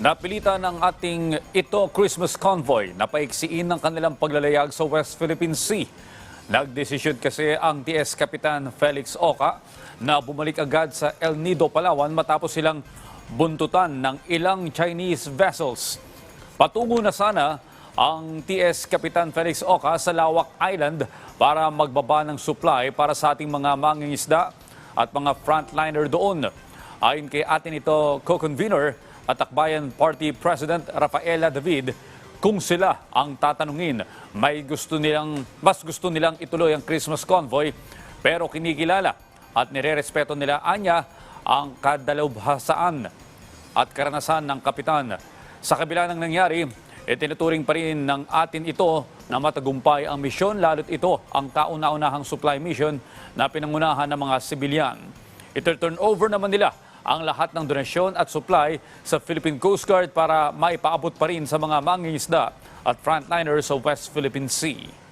Napilitan ng ating ito Christmas convoy na paiksiin ng kanilang paglalayag sa West Philippine Sea. Nagdesisyon kasi ang TS Kapitan Felix Oka na bumalik agad sa El Nido, Palawan matapos silang buntutan ng ilang Chinese vessels. Patungo na sana ang TS Kapitan Felix Oka sa Lawak Island para magbaba ng supply para sa ating mga mangingisda at mga frontliner doon. Ayon kay atin ito co-convener at Akbayan Party President Rafaela David, kung sila ang tatanungin, may gusto nilang, mas gusto nilang ituloy ang Christmas convoy pero kinikilala at nirerespeto nila anya ang kadalubhasaan at karanasan ng kapitan. Sa kabila ng nangyari, itinuturing pa rin ng atin ito na matagumpay ang misyon lalo't ito ang kauna-unahang supply mission na pinangunahan ng mga sibilyan. Ito-turn over naman nila ang lahat ng donasyon at supply sa Philippine Coast Guard para maipaabot pa rin sa mga mangingisda at frontliners sa West Philippine Sea.